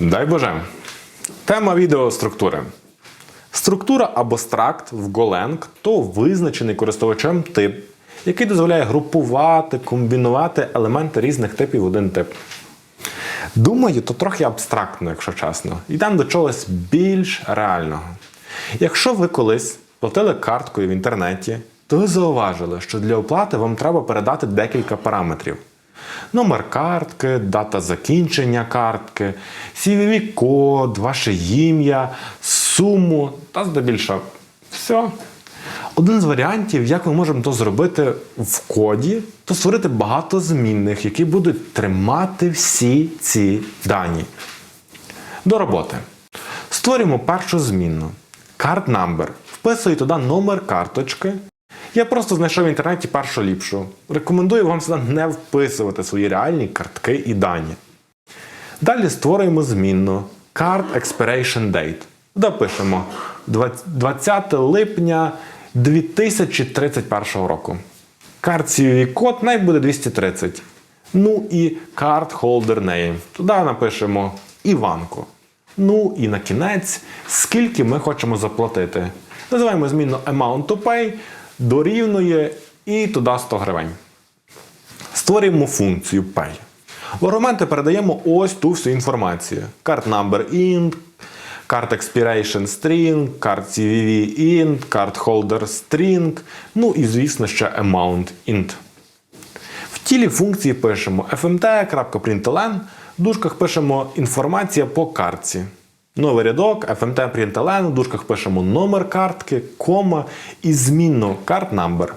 Дай Боже. Тема відео структури. Структура або стракт в Golang то визначений користувачем тип, який дозволяє групувати, комбінувати елементи різних типів в один тип. Думаю, то трохи абстрактно, якщо чесно. Йдемо до чогось більш реального. Якщо ви колись платили карткою в інтернеті, то ви зауважили, що для оплати вам треба передати декілька параметрів. Номер картки, дата закінчення картки, CVV-код, ваше ім'я, суму та здебільшого все. Один з варіантів, як ми можемо то зробити в коді, то створити багато змінних, які будуть тримати всі ці дані. До роботи. Створюємо першу змінну. Card number. Вписую туди номер карточки. Я просто знайшов в інтернеті першу ліпшу. Рекомендую вам сюди не вписувати свої реальні картки і дані. Далі створюємо змінну Card Expiration Date. Допишемо 20 липня 2031 року. Card CVV код най буде 230. Ну і Card Holder Name. Туди напишемо Іванко. Ну і на кінець, скільки ми хочемо заплатити. Називаємо змінну Amount to Pay, дорівнює і туди 100 гривень. Створюємо функцію Pay. В аргументи передаємо ось ту всю інформацію: Card number int, card expiration string, card CVV int, card holder string, ну і, звісно, ще amount int. В тілі функції пишемо fmt.println, в дужках пишемо інформація по картці. Новий рядок, FMT fmt.println, в дужках пишемо номер картки, кома і змінну card number.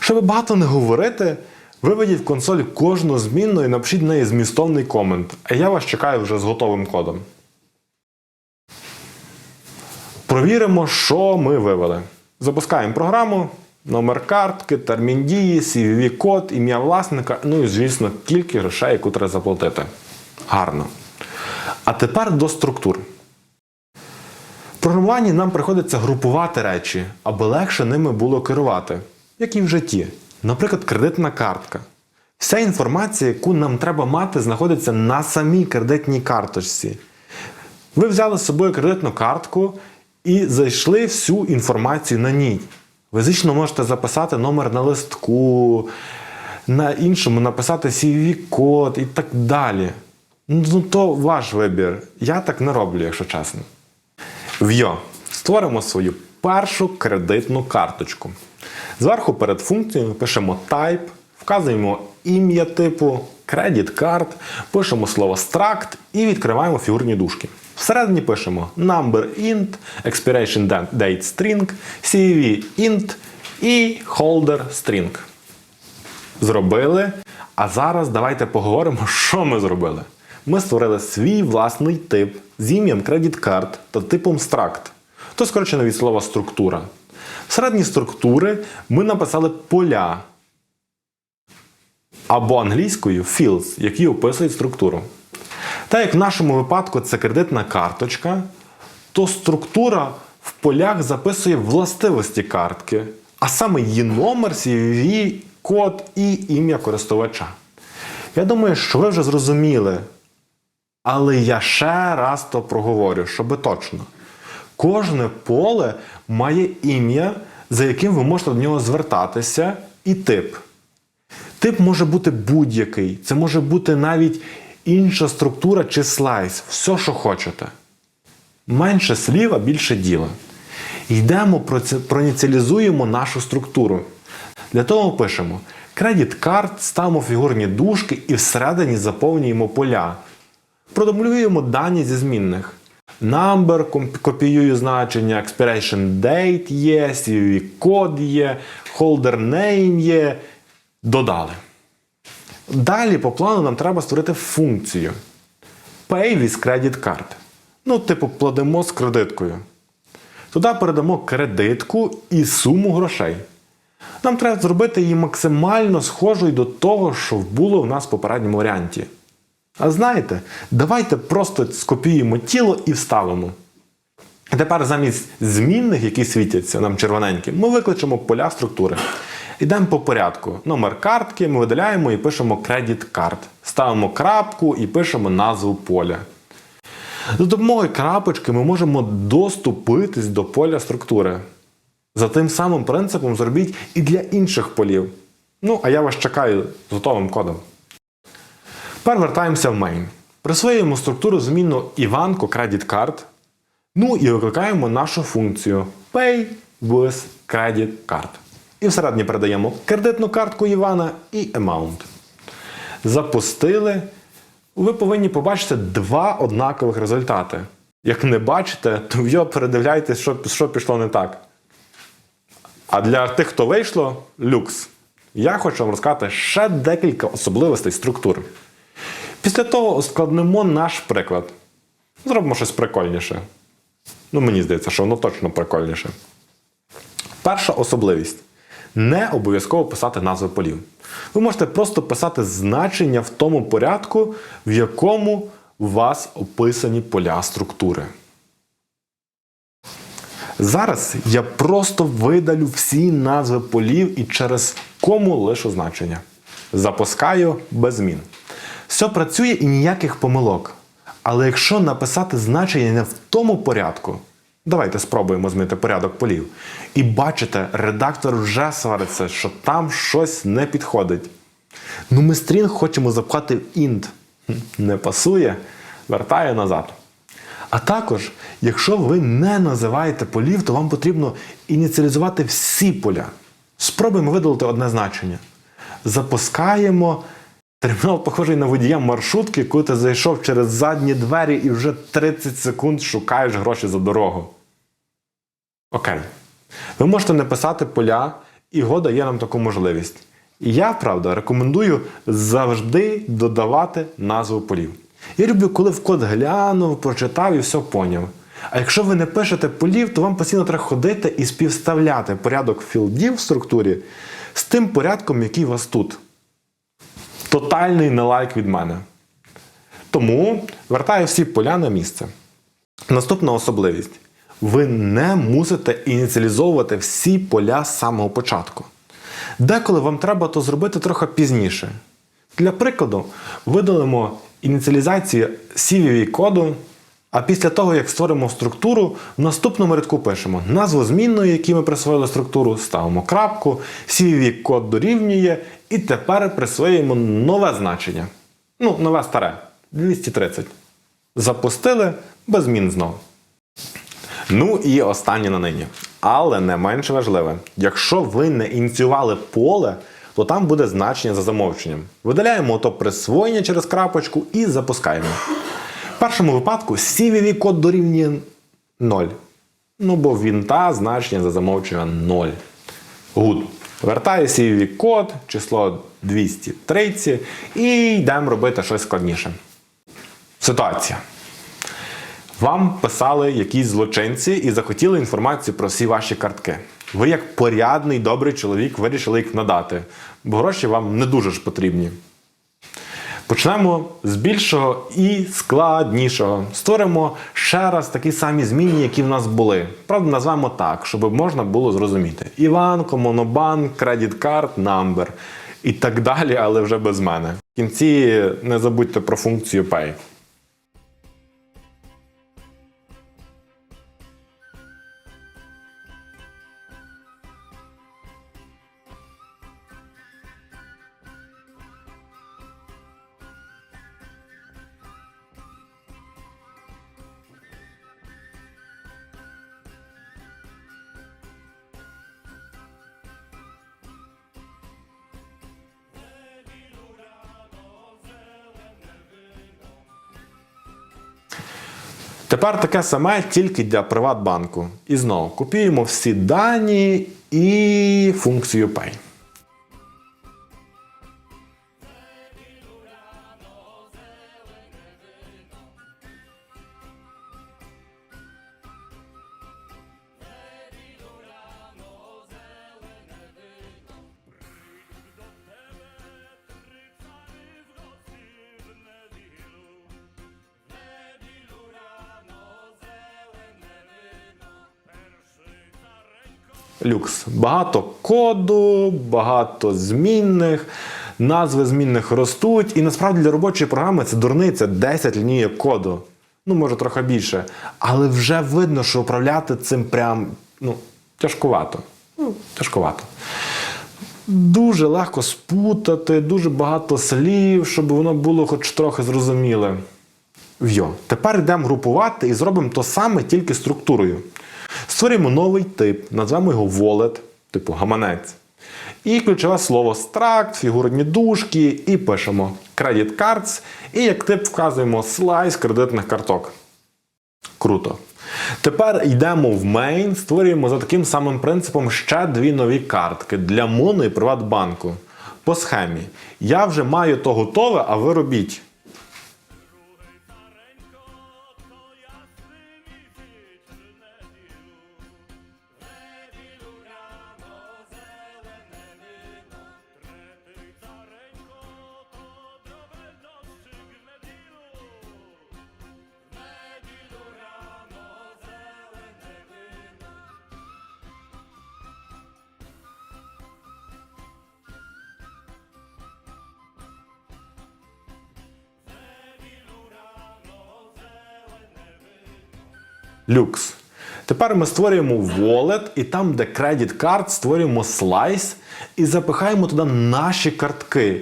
Щоб багато не говорити, виведіть в консоль кожну змінну і напишіть в неї змістовний комент, а я вас чекаю вже з готовим кодом. Провіримо, що ми вивели. Запускаємо програму, номер картки, термін дії, CVV код, ім'я власника, ну і, звісно, кількість грошей, яку треба заплатити. Гарно. А тепер до структур. Програмуванні нам приходиться групувати речі, аби легше ними було керувати, як і в житті. Наприклад, кредитна картка. Вся інформація, яку нам треба мати, знаходиться на самій кредитній карточці. Ви взяли з собою кредитну картку і зайшли всю інформацію на ній. Ви звично можете записати номер на листку, на іншому написати CVV-код і так далі. Ну, то ваш вибір. Я так не роблю, якщо чесно. Вйо. Створимо свою першу кредитну карточку. Зверху перед функцією пишемо type, вказуємо ім'я типу, credit card, пишемо слово struct і відкриваємо фігурні дужки. Всередині пишемо number int, expiration date string, CVV int і holder string. Зробили. А зараз давайте поговоримо, що ми зробили. Ми створили свій власний тип з ім'ям Credit Card та типом Struct, то скорочено від слова структура. Всередині структури ми написали поля або англійською fields, які описують структуру. Так як в нашому випадку це кредитна карточка, то структура в полях записує властивості картки, а саме її номер, CVV, код і ім'я користувача. Я думаю, що ви вже зрозуміли. Але я ще раз то проговорю, щоб точно. Кожне поле має ім'я, за яким ви можете до нього звертатися, і тип. Тип може бути будь-який. Це може бути навіть інша структура чи слайс. Все, що хочете. Менше слів, а більше діла. Йдемо, проініціалізуємо нашу структуру. Для того пишемо Credit Card, ставимо фігурні дужки і всередині заповнюємо поля. Продублюємо дані зі змінних. Number, копіюю значення, expiration date є, CVV код є, holder name є. Додали. Далі по плану нам треба створити функцію Pay with credit card. Ну, типу, платимо з кредиткою. Туди передамо кредитку і суму грошей. Нам треба зробити її максимально схожою до того, що було в нас в попередньому варіанті. А знаєте, давайте просто скопіюємо тіло і вставимо. І тепер замість змінних, які світяться нам червоненькі, ми викличемо поля структури. Йдемо по порядку. Номер картки ми видаляємо і пишемо Credit Card. Ставимо крапку і пишемо назву поля. За допомогою крапочки ми можемо доступитись до поля структури. За тим самим принципом зробіть і для інших полів. Ну, а я вас чекаю з готовим кодом. Тепер вертаємося в main. Присвоюємо структуру змінну Іванко Credit Card. Ну і викликаємо нашу функцію Pay with Credit Card. І всередині передаємо кредитну картку Івана і Amount. Запустили. Ви повинні побачити два однакових результати. Як не бачите, то в передивляйтесь, що, що пішло не так. А для тих, хто вийшло, люкс. Я хочу вам розказати ще декілька особливостей структур. Після того ускладнимо наш приклад. Зробимо щось прикольніше. Ну, мені здається, що воно точно прикольніше. Перша особливість. Не обов'язково писати назви полів. Ви можете просто писати значення в тому порядку, в якому у вас описані поля структури. Зараз я просто видалю всі назви полів і через кому лишу значення. Запускаю без змін. Все працює і ніяких помилок. Але якщо написати значення не в тому порядку, давайте спробуємо змінити порядок полів. І бачите, редактор вже свариться, що там щось не підходить. Ну, ми стрінг хочемо запхати в int. Не пасує, вертає назад. А також, якщо ви не називаєте полів, то вам потрібно ініціалізувати всі поля. Спробуємо видалити одне значення. Запускаємо термінал, похожий на водія маршрутки, коли ти зайшов через задні двері і вже 30 секунд шукаєш гроші за дорогу. Окей. Ви можете не писати поля, і Go дає нам таку можливість. І я, правда, рекомендую завжди додавати назву полів. Я люблю, коли в код глянув, прочитав і все поняв. А якщо ви не пишете полів, то вам постійно треба ходити і співставляти порядок філдів в структурі з тим порядком, який у вас тут. Тотальний нелайк від мене. Тому вертаю всі поля на місце. Наступна особливість. Ви не мусите ініціалізовувати всі поля з самого початку. Деколи вам треба то зробити трохи пізніше. Для прикладу, видалимо ініціалізацію CVV коду, а після того, як створимо структуру, в наступному рядку пишемо назву змінної, які ми присвоїли структуру, ставимо крапку, CVV код дорівнює, і тепер присвоюємо нове значення. Ну, нове старе 230. Запустили без змін знову. Ну і останнє на нині. Але не менш важливе, якщо ви не ініціювали поле, то там буде значення за замовченням. Видаляємо то присвоєння через крапочку і запускаємо. В першому випадку CVV код дорівнює 0. Ну, бо вінта значення за замовченням 0. Good. Вертаю CVV код, число 230 і йдемо робити щось складніше. Ситуація. Вам писали якісь злочинці і захотіли інформацію про всі ваші картки. Ви, як порядний, добрий чоловік, вирішили їх надати, бо гроші вам не дуже ж потрібні. Почнемо з більшого і складнішого. Створимо ще раз такі самі зміни, які в нас були. Правда, назвемо так, щоб можна було зрозуміти: Іванко, Монобанк, кредит карт, Number і так далі, але вже без мене. В кінці не забудьте про функцію Pay. Тепер таке саме тільки для Приватбанку. І знову копіюємо всі дані і функцію Pay. Люкс. Багато коду, багато змінних, назви змінних ростуть. І насправді для робочої програми це дурниця 10 лінійок коду. ну може трохи більше. Але вже видно, що управляти цим прям ну, тяжкувато. Ну, тяжкувато. Дуже легко спутати, дуже багато слів, щоб воно було хоч трохи зрозуміле. Вйо. Тепер йдемо групувати і зробимо то саме тільки структурою. Створюємо новий тип, назвемо його wallet, типу гаманець. І ключове слово стракт, фігурні дужки, і пишемо credit cards, і як тип вказуємо слайс кредитних карток. Круто. Тепер йдемо в main, створюємо за таким самим принципом ще дві нові картки для Моно і Приватбанку. По схемі. Я вже маю то готове, а ви робіть. Люкс. Тепер ми створюємо wallet, і там, де credit card, створюємо слайс і запихаємо туди наші картки.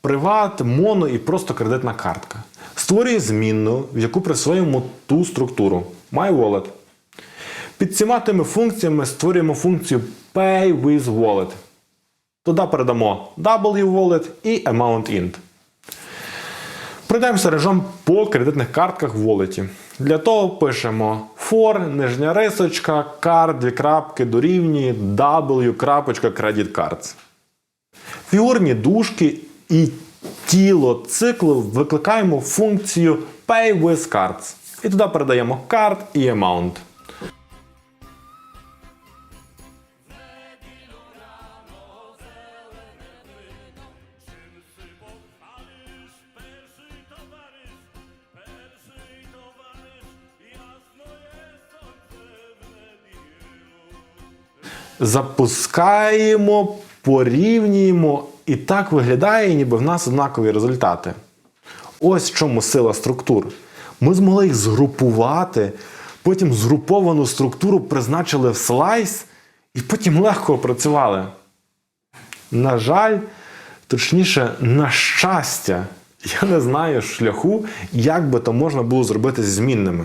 Приват, моно і просто кредитна картка. Створює змінну, в яку присвоюємо ту структуру. MyWallet. Під цими тими функціями створюємо функцію Pay with Wallet. Туди передамо W-Wallet і AmountInt. Пройдемося режим по кредитних картках в волеті. Для того пишемо for, нижня рисочка, card, дві крапки, дорівнює, w.creditcards. cards. Фігурні дужки і тіло циклу викликаємо функцію pay with cards. І туди передаємо card і amount. Запускаємо, порівнюємо, і так виглядає, ніби в нас однакові результати. Ось в чому сила структур. Ми змогли їх згрупувати, потім згруповану структуру призначили в слайс і потім легко опрацювали. На жаль, точніше, на щастя, я не знаю шляху, як би то можна було зробити зі змінними.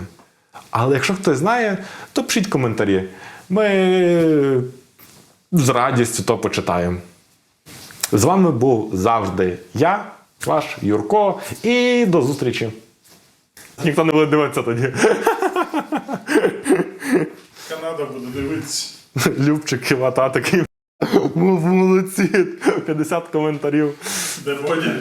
Але якщо хтось знає, то пишіть коментарі. Ми з радістю то почитаємо. З вами був завжди я, ваш Юрко, і до зустрічі. Ніхто не буде дивитися тоді. Канада буде дивитися. Любчик кивата такий. Молодці. 50 коментарів. Де Бодя?